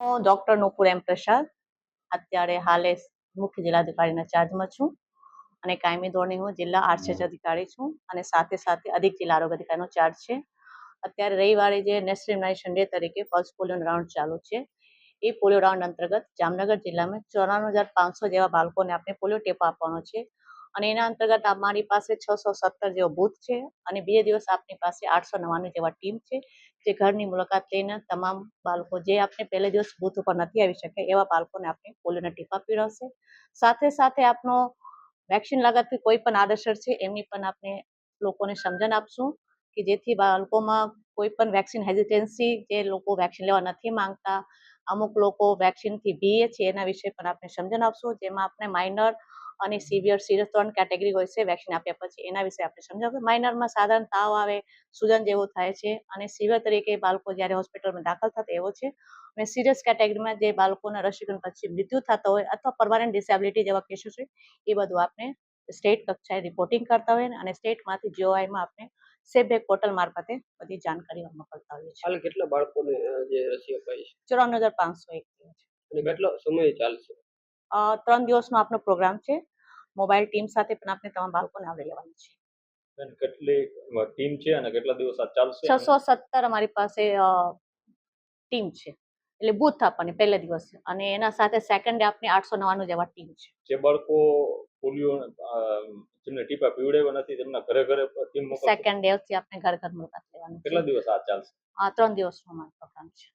હું ડોક્ટર નુપુર એમ પ્રસાદ અત્યારે હાલે મુખ્ય જિલ્લા અધિકારીના ચાર્જમાં છું અને કાયમી ધોરણે હું જિલ્લા આરક્ષક અધિકારી છું અને સાથે સાથે અધિક જિલ્લા આરોગ્ય અધિકારીનો ચાર્જ છે. અત્યારે રવિવારે જે નેશનલ ઇમ્યુનાઇઝેશન ડે તરીકે પલ્સ પોલિયો રાઉન્ડ ચાલુ છે. એ પોલિયો રાઉન્ડ અંતર્ગત જામનગર જિલ્લામાં ચોરાણું હજાર પાંચસો જેવા બાળકોને આપણે પોલિયો ટેપો આપવાનો છે. અને એના અંતર્ગત અમારી પાસે છસો સત્તર જેવો બૂથ છે અને બે દિવસ આપની પાસે આઠસો નવ્વાણું જેવા ટીમ છે જે ઘરની મુલાકાત લઈને તમામ બાળકો જે આપણે પહેલે દિવસ બૂથ ઉપર નથી આવી શકે એવા બાળકોને આપણે પોલિયોના ટીપા પીવડાવશે સાથે સાથે આપનો વેક્સિન લગાવતી કોઈ પણ આડઅસર છે એમની પણ આપણે લોકોને સમજણ આપશું કે જેથી બાળકોમાં કોઈ પણ વેક્સિન હેઝિટેન્સી જે લોકો વેક્સિન લેવા નથી માંગતા, અમુક લોકો વેક્સિનથી બીએ છે એના વિશે પણ આપણે સમજણ આપશું, જેમાં આપણે માઇનર અને સિવિયર સિરિયસ ત્રણ કેટેગરી હોય છે વેક્સિન આપ્યા પછી. એના વિશે આપણે સમજાવશું. માઇનરમાં સાધારણ તાવ આવે સૂજન જેવું થાય છે અને સિવિયર તરીકે બાળકો જ્યારે હોસ્પિટલમાં દાખલ થતા એવો છે અને સિરિયસ કેટેગરીમાં જે બાળકોના રસીકરણ પછી મૃત્યુ થતા હોય અથવા પરમાનન્ટ ડિસેબિલિટી જેવા કેસો છે એ બધું આપણે સ્ટેટ કક્ષાએ રિપોર્ટિંગ કરતા હોય અને સ્ટેટમાંથી જીઓઆઈમાં આપણે સેબેક પોર્ટલ મારફતે બધી જાણકારી મોકલતા હોઈએ છીએ. હાલ કેટલા બાળકોને જે રસી અપાઈ છે? ચોરાણું હજાર પાંચસો એક છે. અને કેટલો સમય ચાલશે? અ, ત્રણ દિવસનો આપનો પ્રોગ્રામ છે. મોબાઈલ ટીમ સાથે પણ આપણે તમામ બાળકોને આવરી લેવાનું છે. કેટલી ટીમ છે અને કેટલા દિવસ ચાલશે? છસો સત્તર અમારી પાસે ટીમ છે. એટલે બૂથ આપણને પહેલે દિવસે. અને એના સાથે સેકન્ડ ડે આપની આઠસો નવાનું જેવા ટીમ છે. જે બાળકો પોલિયો જેમને ટીપા પીવડાવ્યા નથી તેમના ઘરે ઘરે ટીમ સેકન્ડ ડે થી આપણે ઘર ઘર મુલાકાત લેવાનું કેટલા દિવસ આ ચાલશે? આ ત્રણ દિવસનો અમારો પ્રોગ્રામ છે.